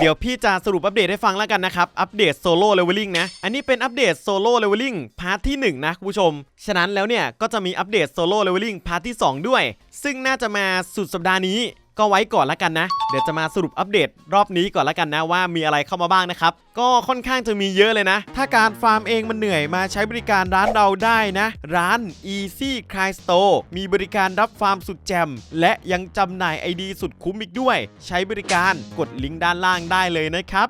เดี๋ยวพี่จะสรุปอัปเดตให้ฟังแล้วกันนะครับ อัปเดตโซโล่เลเวลลิ่งนะ อันนี้เป็นอัปเดตโซโล่เลเวลลิ่งพาร์ทที่ 1 นะคุณผู้ชม ฉะนั้นแล้วเนี่ยก็จะมีอัปเดตโซโล่เลเวลลิ่งพาร์ทที่ 2 ด้วย ซึ่งน่าจะมาสุดสัปดาห์นี้ ก็ไว้ก่อนละกันนะ เดี๋ยวจะมาสรุปอัปเดตรอบนี้ก่อนละกันนะว่ามีอะไรเข้ามาบ้างนะครับ ก็ค่อนข้างจะมีเยอะเลยนะ ถ้าการฟาร์มเองมันเหนื่อยมาใช้บริการร้านเราได้นะ ร้าน Easy Cry Store มีบริการรับฟาร์มสุดแจ่มและยังจำหน่าย ID สุดคุ้มอีกด้วย ใช้บริการกดลิงก์ด้านล่างได้เลยนะครับ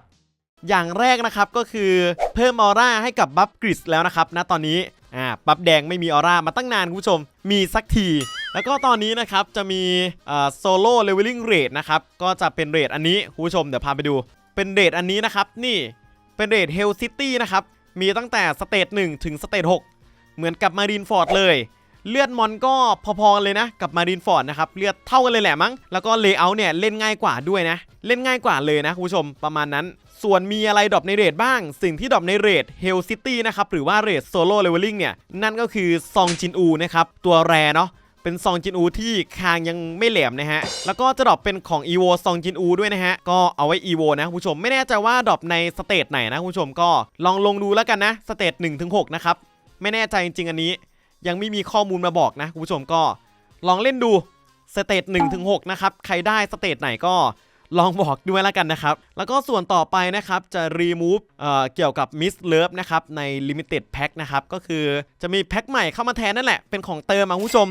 อย่างแรกนะครับก็คือเพิ่มออร่าให้กับบัฟกริสแล้วนะครับณตอนนี้อ่าบัฟแดงไม่มีออร่ามาตั้งนานคุณผู้ชม มีสักที แล้วก็ตอนนี้นะครับจะมีโซโล่เลเวลลิ่งเรทนะครับก็จะเป็นเรทอันนี้คุณผู้ชมเดี๋ยวพาไปดู เป็นเรทอันนี้นะครับนี่เป็นเรทเฮลซิตี้นะครับมีตั้งแต่สเตจ1ถึงสเตจ6เหมือนกับมารีนฟอร์ดเลย เลือดมอนก็พอๆเลยนะ กับมารีนฟอร์ดนะครับเลือดเท่ากันเลยแหละมั้งแล้วก็เลเยอร์เนี่ยเล่นง่ายกว่าด้วยนะ เล่นง่ายกว่าเลยนะคุณผู้ชมประมาณนั้น ส่วนมีอะไรดรอปในเรทบ้าง สิ่งที่ดรอปในเรทเฮลซิตี้นะครับหรือว่าเรทโซโล่เลเวลลิ่งเนี่ยนั่นก็คือซองจินอูนะครับตัวแรเนาะ เป็นซองจินอูที่คางยังไม่แหลมนะฮะ แล้วก็จะดรอปเป็นของ e v o ซองจินอูด้วยนะฮะ ก็เอาไว้ e v o นะคุณผู้ชม ไม่แน่ใจว่าดรอปในสเตจไหนนะคุณผู้ชม ก็ลองลงดูแล้วกันนะ สเตจ1ถึง6นะครับ ไม่แน่ใจจริงๆอันนี้ ยังไม่มีข้อมูลมาบอกนะคุณผู้ชม ก็ลองเล่นดูสเตจ1ถึง6นะครับ ใครได้สเตจไหนก็ลองบอกด้วยแล้วกันนะครับ แล้วก็ส่วนต่อไปนะครับจะ remove เอ่อเกี่ยวกับ Miss Love นะครับใน limited pack นะครับ ก็คือจะมีแพ็คใหม่เข้ามาแทนนั่นแหละ เป็นของเติมอะคุณผู้ชม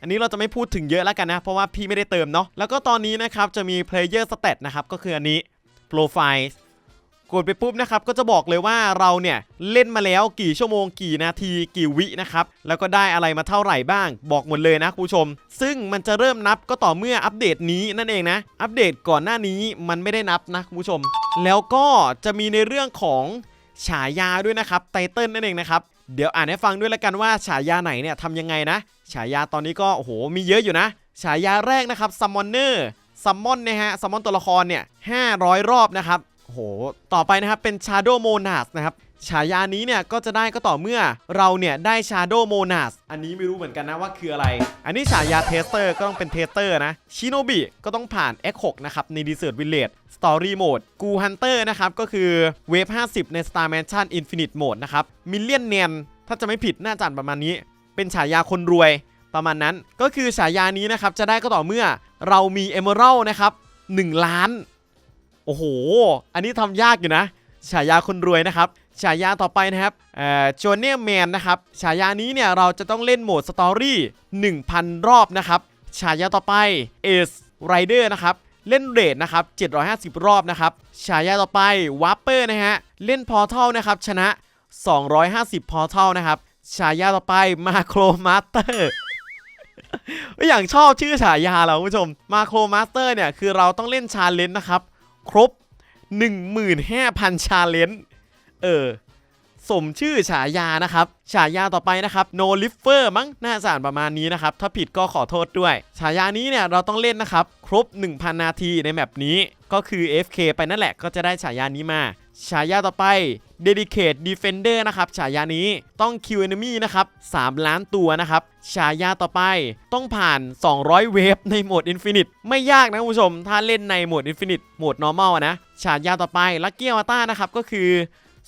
อันนี้เราจะไม่พูดถึงเยอะแล้วกันนะ เพราะว่าพี่ไม่ได้เติมเนาะแล้วก็ตอนนี้นะครับจะมี player stat นะครับก็คืออันนี้ profile กดไปปุ๊บนะครับก็จะบอกเลยว่าเราเนี่ยเล่นมาแล้วกี่ชั่วโมงกี่นาทีกี่วินะครับแล้วก็ได้อะไรมาเท่าไหร่บ้าง บอกหมดเลยนะคุณผู้ชม ซึ่งมันจะเริ่มนับก็ต่อเมื่ออัปเดตนี้นั่นเองนะ อัปเดตก่อนหน้านี้มันไม่ได้นับนะคุณผู้ชม แล้วก็จะมีในเรื่องของฉายาด้วยนะครับไตเติลนั่นเองนะครับ เดี๋ยวอ่านให้ฟังด้วยละกันว่าฉายาไหนเนี่ยทำยังไงนะ ฉายาตอนนี้ก็โอ้โหมีเยอะอยู่นะ ฉายาแรกนะครับซัมมอนเนอร์ซัมมอนนะฮะซัมมอนตัวละครเนี่ย500 รอบนะครับโอ้โหต่อไปนะครับเป็นชาโดโมนาสนะครับ ฉายานี้เนี่ยก็จะได้ก็ต่อเมื่อเราเนี่ยได้ Shadow Monas อันนี้ไม่รู้เหมือนกันนะว่าคืออะไร อันนี้ฉายาเทสเตอร์ก็ต้องเป็นเทสเตอร์นะชิโนบิก็ต้องผ่าน X6 นะครับ ใน Desert Village Story Mode กูฮันเตอร์นะครับ ก็คือเวฟ50 ใน Star Mansion Infinite Mode นะครับมิลเลียนเนนถ้าจะไม่ผิดน่าจะประมาณนี้ เป็นฉายาคนรวยประมาณนั้นก็คือฉายานี้นะครับจะได้ก็ต่อเมื่อเรามี Emerald นะครับ1ล้าน โอ้โห อันนี้ทำยากอยู่นะฉายาคนรวยนะครับ ฉายาต่อไปนะครับเอ่อโจเนียแมนนะครับฉายานี้เนี่ยเราจะต้องเล่นโหมดสตอรี่1,000 รอบนะครับฉายาต่อไปเอสไรเดอร์นะครับเล่นเรทนะครับ750 รอบนะครับฉายาต่อไปวาร์เปอร์นะฮะเล่นพอร์ทัลนะครับชนะ 250 พอร์ทัลนะครับฉายาต่อไปมาโครมาสเตอร์อย่างชอบชื่อฉายาเราคุณผู้ชมมาโครมาสเตอร์เนี่ยคือเราต้องเล่นชาเลนจ์นะครับ ครบ 15,000 ชาเลนจ์ เออ สมชื่อฉายานะครับ ฉายาต่อไปนะครับ No Lifer มั้งน่าจะอ่านประมาณนี้นะครับ ถ้าผิดก็ขอโทษด้วย ฉายานี้เนี่ยเราต้องเล่นนะครับ ครบ 1,000 นาทีในแมปนี้ ก็คือ FK ไปนั่นแหละก็จะได้ฉายานี้มา ฉายาต่อไป Dedicate Defender นะครับ ฉายานี้ต้อง Kill Enemy นะครับ 3 ล้านตัวนะครับ ฉายาต่อไปต้องผ่าน 200 เวฟในโหมด Infinite ไม่ยากนะคุณผู้ชม ถ้าเล่นในโหมด Infinite โหมด Normal นะ ฉายาต่อไป Lucky Avatar นะครับ ก็คือ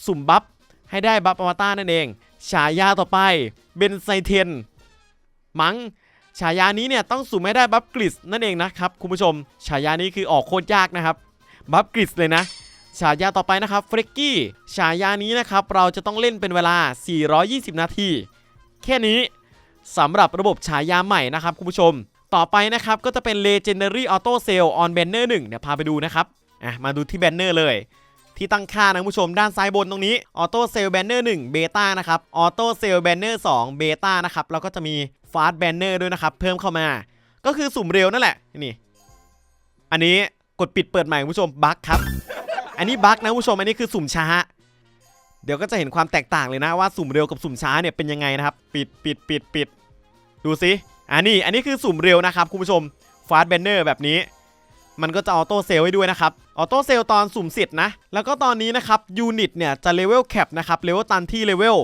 สุ่มบัฟให้ได้บัฟอวตารนั่นเอง ฉายาต่อไปเบนไซเทนมัง้งฉายานี้เนี่ยต้องสุ่มให้ได้บัฟกริสนั่นเองนะครับคุณผู้ชม ฉายานี้คือออกโคตรยากนะครับบัฟกริสเลยนะฉายาต่อไปนะครับเฟรกกี้ฉายานี้นะครับเราจะต้องเล่นเป็นเวลา 420 นาที แค่นี้สำหรับระบบฉายาใหม่นะครับคุณผู้ชม ต่อไปนะครับก็จะเป็น Legendary Auto Sale on Banner 1 เดี๋ยวพาไปดูนะครับอะมาดูที่แบนเนอร์เลย ที่ตั้งค่านะคุณผู้ชมด้านซ้ายบนตรงนี้ Auto Sale Banner 1 Beta นะครับ Auto Sale Banner 2 Beta นะครับแล้วก็จะมี Fast Banner ด้วยนะครับเพิ่มเข้ามา ก็คือสุ่มเร็วนั่นแหละนี่อันนี้กดปิดเปิดใหม่คุณผู้ชมบั๊กครับ อันนี้บั๊กนะคุณผู้ชมอันนี้คือสุ่มช้า เดี๋ยวก็จะเห็นความแตกต่างเลยนะว่าสุ่มเร็วกับสุ่มช้าเนี่ยเป็นยังไงนะครับ ปิดปิดปิดปิดดูสิอันนี้อันนี้คือสุ่มเร็วนะครับคุณผู้ชม Fast Banner แบบนี้ มันก็จะออโต้เซลให้ด้วยนะครับออโต้เซลตอนสุ่มเสร็จนะ แล้วก็ตอนนี้นะครับยูนิตเนี่ยจะเลเวลแคปนะครับเลเวลตันที่เลเวล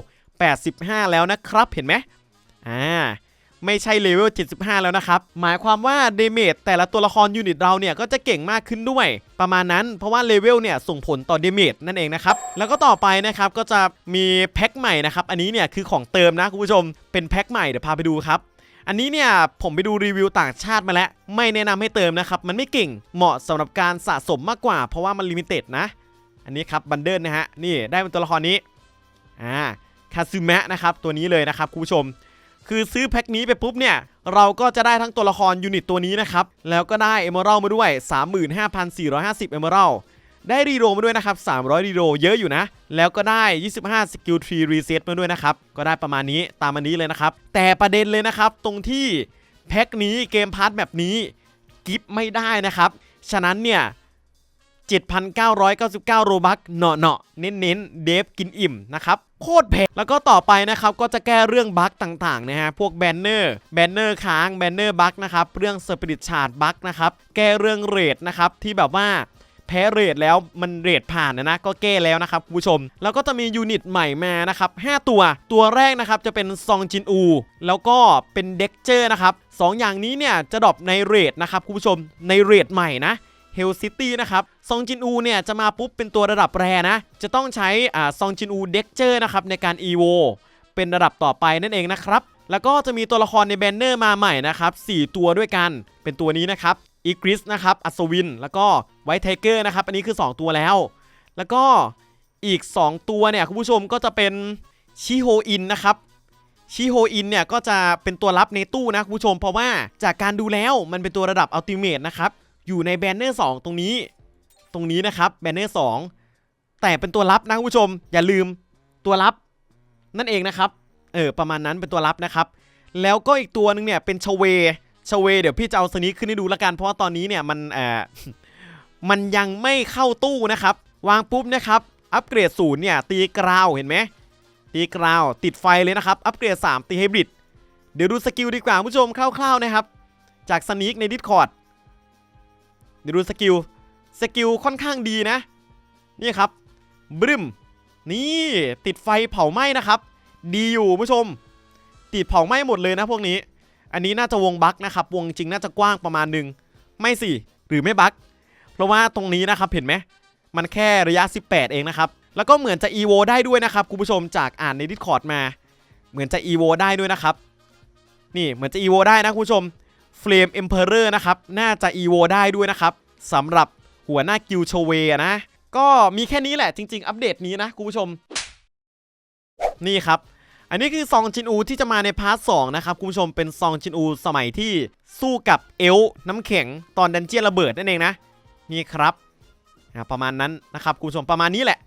85 แล้วนะครับเห็นไหมอ่าไม่ใช่เลเวล75 แล้วนะครับ หมายความว่าเดเมจแต่ละตัวละครยูนิตเราเนี่ยก็จะเก่งมากขึ้นด้วย ประมาณนั้นเพราะว่าเลเวลเนี่ยส่งผลต่อเดเมจนั่นเองนะครับ แล้วก็ต่อไปนะครับก็จะมีแพ็คใหม่นะครับ อันนี้เนี่ยคือของเติมนะคุณผู้ชม เป็นแพ็คใหม่เดี๋ยวพาไปดูครับ อันนี้เนี่ยผมไปดูรีวิวต่างชาติมาแล้ว ไม่แนะนำให้เติมนะครับ มันไม่เก่งเหมาะสำหรับการสะสมมากกว่า เพราะว่ามันลิมิเต็ดนะ อันนี้ครับบันเดิลนะฮะนี่ได้เป็นตัวละครนี้อ่าคาซึมะนะครับตัวนี้เลยนะครับคุณผู้ชม คือซื้อแพ็คนี้ไปปุ๊บเนี่ยเราก็จะได้ทั้งตัวละครยูนิตตัวนี้นะครับแล้วก็ได้เอเมอรัลมาด้วย 35,450เอเมอรัล ได้รีโรมาด้วยนะครับ 300 รีโรเยอะอยู่นะ แล้วก็ได้ 25 สกิลทรีรีเซ็ตมาด้วยนะครับ ก็ได้ประมาณนี้ตามอันนี้เลยนะครับ แต่ประเด็นเลยนะครับ ตรงที่แพ็คนี้เกมพาร์ทแบบนี้ กิฟไม่ได้นะครับ ฉะนั้นเนี่ย 7,999 โรบัคเนาะเนาะๆเน้นเดฟกินอิ่มนะครับโคตรแพงแล้วก็ต่อไปนะครับก็จะแก้เรื่องบั๊กต่างๆนะฮะพวกแบนเนอร์แบนเนอร์ค้างแบนเนอร์บั๊กนะครับเรื่องสปิริตชาร์ดบั๊กนะครับแก้เรื่องเรทนะครับที่แบบว่า แพ้เรทแล้วมันเรทผ่านนะนะก็แก้แล้วนะครับผู้ชม แล้วก็จะมียูนิตใหม่มานะครับ5ตัวตัวแรกนะครับจะเป็นซองจินอู แล้วก็เป็นเด็กเจอร์นะครับสองอย่างนี้เนี่ยจะดรอปในเรทนะครับคุณผู้ชมในเรทใหม่นะเฮลซิตี้นะครับซองจินอูเนี่ยจะมาปุ๊บเป็นตัวระดับแรนะ จะต้องใช้อ่าซองจินอูเด็กเจอร์นะครับในการ EVO เป็นระดับต่อไปนั่นเองนะครับ แล้วก็จะมีตัวละครในแบนเนอร์มาใหม่นะครับ 4 ตัวด้วยกัน เป็นตัวนี้นะครับ อีกริสนะครับอัศวิน แล้วก็ไวท์ไทเกอร์นะครับ อันนี้คือ 2 ตัวแล้ว แล้วก็อีก 2 ตัวเนี่ยคุณผู้ชมก็จะเป็นชิโฮอินนะครับชิโฮอินเนี่ยก็จะเป็นตัวรับในตู้นะคุณผู้ชม เพราะว่าจากการดูแล้วมันเป็นตัวระดับอัลติเมทนะครับอยู่ในแบนเนอร์2ตรงนี้ ตรงนี้นะครับแบนเนอร์2แต่เป็นตัวรับนะคุณผู้ชม อย่าลืมตัวรับนั่นเองนะครับเออประมาณนั้นเป็นตัวรับนะครับ แล้วก็อีกตัวหนึงเนี่ยเป็นชเว ชเวเดี๋ยวพี่จะเอาสนิคขึ้นให้ดูละกัน เพราะว่าตอนนี้เนี่ยมันเอ่อมันยังไม่เข้าตู้นะครับ วางปุ๊บนะครับ อัปเกรดศูนย์เนี่ยตีกราวเห็นไหมตีกราวติดไฟเลยนะครับ อัปเกรด 3 ตีไฮบริด เดี๋ยวดูสกิลดีกว่าผู้ชมคร่าวๆนะครับ จากสนิคในดิสคอร์ดเดี๋ยวดูสกิล สกิลค่อนข้างดีนะ นี่ครับบรึมนี่ติดไฟเผาไหม้นะครับ ดีอยู่ผู้ชม ติดเผาไหม้หมดเลยนะพวกนี้ อันนี้น่าจะวงบั๊กนะครับ วงจริงน่าจะกว้างประมาณหนึ่งไม่สิ หรือไม่บั๊กเพราะว่าตรงนี้นะครับเห็นไหมมันแค่ระยะ 18 เองนะครับ แล้วก็เหมือนจะ EVO ได้ด้วยนะครับคุณผู้ชมจากอ่านใน Discord มา เหมือนจะ EVO ได้ด้วยนะครับ นี่เหมือนจะ EVO ได้นะคุณผู้ชม Flame Emperor นะครับ น่าจะ EVO ได้ด้วยนะครับสำหรับหัวหน้ากิลโชเวนะ ก็มีแค่นี้แหละจริง ๆ อัปเดตนี้นะคุณผู้ชม นี่ครับ อันนี้คือซองจินอูที่จะมาในพาร์ทสนะครับคุณผู้ชมเป็นซองจินอูสมัยที่สู้กับเอลน้ำแข็งตอนดันเจียนระเบิดนั่นเองนะนี่ครับประมาณนั้นนะครับคุณผู้ชมประมาณนี้แหละ